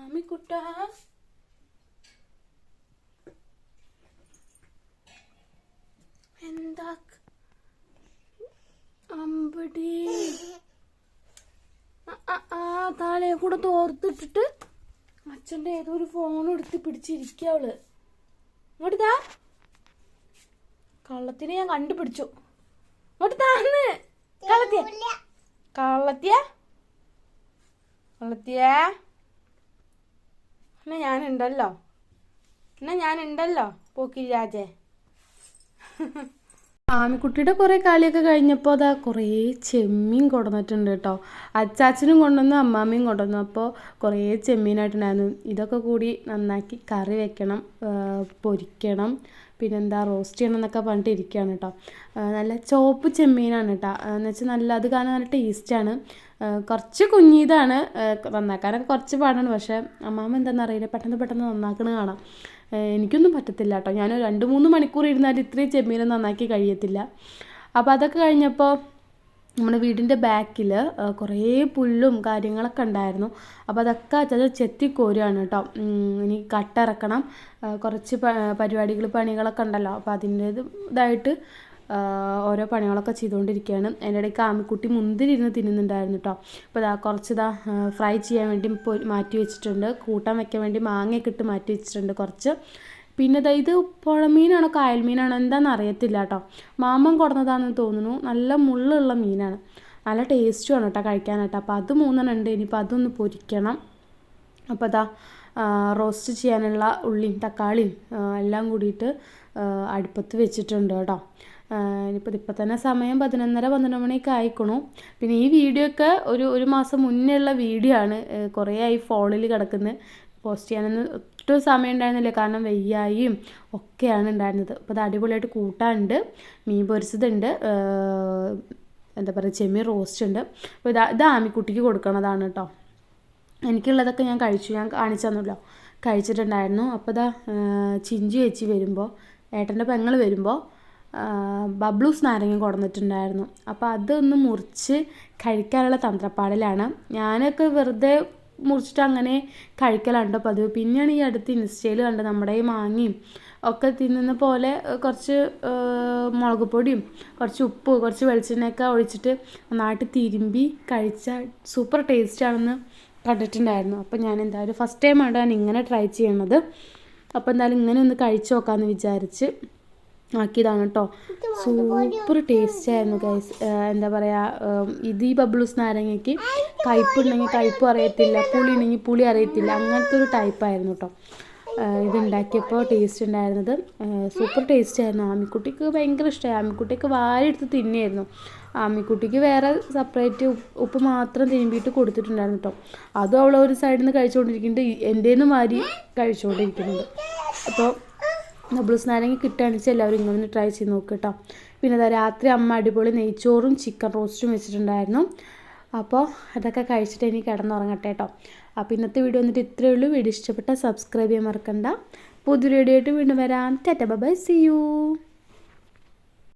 അമ്മി കുട്ട. എന്താ അമ്പടി. താഴെ കൂടെ തോർത്തിട്ടിട്ട് അച്ഛന്റെ ഏതോ ഒരു ഫോൺ എടുത്ത് പിടിച്ചിരിക്കുക അവൾ. ഇങ്ങോട്ട് കള്ളത്തിനെ ഞാൻ കണ്ടുപിടിച്ചു. ഇങ്ങോട്ട് താന്ന് കള്ളത്തിയ. കള്ളത്തിയ. കള്ളത്തിയ. എന്നാ ഞാനുണ്ടല്ലോ. എന്നാ ഞാനുണ്ടല്ലോ പോക്കിരി രാജേ. ആമിക്കുട്ടിയുടെ കുറേ കളിയൊക്കെ കഴിഞ്ഞപ്പോൾ അതാ കുറേ ചെമ്മീൻ കൊണ്ടുവന്നിട്ടുണ്ട് കേട്ടോ. അച്ചാച്ചനും കൊണ്ടുവന്നു അമ്മാമ്മയും കൊണ്ടുവന്നു. അപ്പോൾ കുറേ ചെമ്മീനായിട്ടുണ്ടായിരുന്നു. ഇതൊക്കെ കൂടി നന്നാക്കി കറി വെക്കണം പൊരിക്കണം പിന്നെന്താ റോസ്റ്റ് ചെയ്യണം എന്നൊക്കെ പറഞ്ഞിട്ട് ഇരിക്കുകയാണ് കേട്ടോ. നല്ല ചോപ്പ് ചെമ്മീനാണ് കേട്ടോ. എന്ന് വെച്ചാൽ നല്ല അത് കാണാൻ നല്ല ടേസ്റ്റാണ് കുറച്ച് കുഞ്ഞിതാണ്. നന്നാക്കാനൊക്കെ കുറച്ച് പാടാണ്. പക്ഷേ അമ്മാമ്മ എന്താണെന്ന് അറിയില്ല പെട്ടെന്ന് പെട്ടെന്ന് നന്നാക്കണ കാണാം. എനിക്കൊന്നും പറ്റത്തില്ല കേട്ടോ. ഞാൻ രണ്ട് മൂന്ന് മണിക്കൂർ ഇരുന്നാൽ ഇത്രയും ചെമ്മീൻ നന്നാക്കി കഴിയത്തില്ല. അപ്പോൾ അതൊക്കെ കഴിഞ്ഞപ്പോൾ നമ്മുടെ വീടിന്റെ ബാക്കിൽ കുറേ പുല്ലും കാര്യങ്ങളൊക്കെ ഉണ്ടായിരുന്നു. അപ്പോൾ അതൊക്കെ അച്ഛൻ ചെത്തിക്കോരുകയാണ് കേട്ടോ. ഇനി കട്ടിറക്കണം കുറച്ച് പരിപാടികൾ പണികളൊക്കെ ഉണ്ടല്ലോ. അപ്പോൾ അതിന്റെ ഇതായിട്ട് ഓരോ പണികളൊക്കെ ചെയ്തുകൊണ്ടിരിക്കുകയാണ്. അതിന്റെ ഇടയ്ക്ക് ആമിക്കുട്ടി മുന്തിരി ഇരുന്ന് തിന്നുന്നുണ്ടായിരുന്നു കേട്ടോ. അപ്പോൾ ഇതാ കുറച്ച് ഇതാ ഫ്രൈ ചെയ്യാൻ വേണ്ടി മാറ്റി വെച്ചിട്ടുണ്ട്. കൂട്ടാൻ വയ്ക്കാൻ വേണ്ടി മാങ്ങയൊക്കെ ഇട്ട് മാറ്റി വെച്ചിട്ടുണ്ട് കുറച്ച്. പിന്നെ ദാ ഇത് പുഴമീനാണോ കായൽ മീനാണോ എന്താണെന്ന് അറിയത്തില്ല കേട്ടോ. മാമൻ കൊടുന്നതാണെന്ന് തോന്നുന്നു. നല്ല മുള്ളുള്ള മീനാണ്. നല്ല ടേസ്റ്റുമാണ് കേട്ടോ കഴിക്കാനായിട്ട്. അപ്പോൾ അത് മൂന്നെണ്ണം ഉണ്ട്. ഇനിയിപ്പോൾ അതൊന്ന് പൊരിക്കണം. അപ്പോൾ അതാ റോസ്റ്റ് ചെയ്യാനുള്ള ഉള്ളിയും തക്കാളിയും എല്ലാം കൂടിയിട്ട് അടുപ്പത്ത് വെച്ചിട്ടുണ്ട് കേട്ടോ. ഇനിയിപ്പോൾ ഇപ്പം തന്നെ സമയം പതിനൊന്നര പന്ത്രണ്ട് മണിയൊക്കെ ആയിക്കണു. പിന്നെ ഈ വീഡിയോ ഒക്കെ ഒരു ഒരു മാസം മുന്നേ ഉള്ള വീഡിയോ ആണ്. കുറേ ആയി ഫോണിൽ കിടക്കുന്ന. പോസ്റ്റ് ചെയ്യാനൊന്നും ഒട്ടും സമയം ഉണ്ടായിരുന്നില്ല. കാരണം വെയ്യായും ഒക്കെയാണ് ഉണ്ടായിരുന്നത്. അപ്പോൾ അത് അടിപൊളിയായിട്ട് കൂട്ടാനുണ്ട്. മീൻ പൊരിച്ചതുണ്ട്. എന്താ പറയുക ചെമ്മീൻ റോസ്റ്റ് ഉണ്ട്. അപ്പോൾ ഇത് ഇത് ആമിക്കുട്ടിക്ക് കൊടുക്കണതാണ് കേട്ടോ എനിക്കുള്ളതൊക്കെ ഞാൻ കഴിച്ചു. ഞാൻ കാണിച്ചു തന്നല്ലോ. കഴിച്ചിട്ടുണ്ടായിരുന്നു. അപ്പോൾ ഇതാ ചിഞ്ചി ചേച്ചി വരുമ്പോൾ ഏട്ടന്റെ പെങ്ങൾ വരുമ്പോൾ ബബ്ലൂസ് നാരങ്ങ കൊടുന്നിട്ടുണ്ടായിരുന്നു. അപ്പോൾ അതൊന്ന് മുറിച്ച് കഴിക്കാനുള്ള തന്ത്രപ്പാടിലാണ്. ഞാനൊക്കെ വെറുതെ മുറിച്ചിട്ട് അങ്ങനെ കഴിക്കലുണ്ട് പതിവ്. പിന്നെയാണ് ഈ അടുത്ത് ഇൻസ്റ്റയിൽ കണ്ട് നമ്മുടെ ഈ മാങ്ങയും ഒക്കെ തിന്നുന്ന പോലെ കുറച്ച് മുളക് പൊടിയും കുറച്ച് ഉപ്പ് കുറച്ച് വെളിച്ചെണ്ണയൊക്കെ ഒഴിച്ചിട്ട് നന്നായിട്ട് തിരുമ്പി കഴിച്ചാൽ സൂപ്പർ ടേസ്റ്റ് ആണെന്ന് കണ്ടിട്ടുണ്ടായിരുന്നു. അപ്പോൾ ഞാൻ എന്തായാലും ഫസ്റ്റ് ടൈമാണ് ഞാൻ ഇങ്ങനെ ട്രൈ ചെയ്യണത്. അപ്പോൾ എന്തായാലും ഇങ്ങനെ ഒന്ന് കഴിച്ചു നോക്കാമെന്ന് വിചാരിച്ച് ആക്കിയതാണ് കേട്ടോ സൂപ്പർ ടേസ്റ്റ് ആയിരുന്നു ഗൈസ് എന്താ പറയുക ഇത് ഈ ബബ്ലൂസ് നാരങ്ങയ്ക്ക് കയ്പുണ്ടെങ്കിൽ കയ്പും അറിയത്തില്ല പുളി ഉണ്ടെങ്കിൽ പുളി അറിയത്തില്ല അങ്ങനത്തെ ഒരു ടൈപ്പായിരുന്നു കേട്ടോ ഇത് ഉണ്ടാക്കിയപ്പോൾ ടേസ്റ്റ് ഉണ്ടായിരുന്നത് സൂപ്പർ ടേസ്റ്റ് ആയിരുന്നു. ആമിക്കുട്ടിക്ക് ഭയങ്കര ഇഷ്ടമായി ആമിക്കുട്ടിക്ക് വാരെടുത്ത് തിന്നെയായിരുന്നു ആമിക്കുട്ടിക്ക് വേറെ സെപ്പറേറ്റ് ഉപ്പ് മാത്രം തിരുമ്പിയിട്ട് കൊടുത്തിട്ടുണ്ടായിരുന്നു കേട്ടോ അതും അവൾ ഒരു സൈഡിൽ നിന്ന് കഴിച്ചുകൊണ്ടിരിക്കുന്നുണ്ട് എന്റെ നിന്ന് വാരി കഴിച്ചുകൊണ്ടിരിക്കുന്നുണ്ട് അപ്പോൾ നബ്ലൂസ് നാരങ്ങ കിട്ടുകയാണെന്ന് വെച്ചാൽ എല്ലാവരും ഇങ്ങനെ ട്രൈ ചെയ്ത് നോക്കുക കേട്ടോ പിന്നെ അതാ രാത്രി അമ്മ അടിപൊളി നെയ്ച്ചോറും ചിക്കൻ റോസ്റ്റും വെച്ചിട്ടുണ്ടായിരുന്നു. അപ്പോൾ അതൊക്കെ കഴിച്ചിട്ട് ഇനി കിടന്നുറങ്ങട്ടെ കേട്ടോ അപ്പോൾ ഇന്നത്തെ വീഡിയോ വന്നിട്ട് ഇത്രയേ ഉള്ളൂ. വീഡിയോ ഇഷ്ടപ്പെട്ടാൽ സബ്സ്ക്രൈബ് ചെയ്യാൻ മറക്കണ്ട. പുതിയൊരു വീഡിയോ ആയിട്ട് വീണ്ടും വരാം. Tata by C U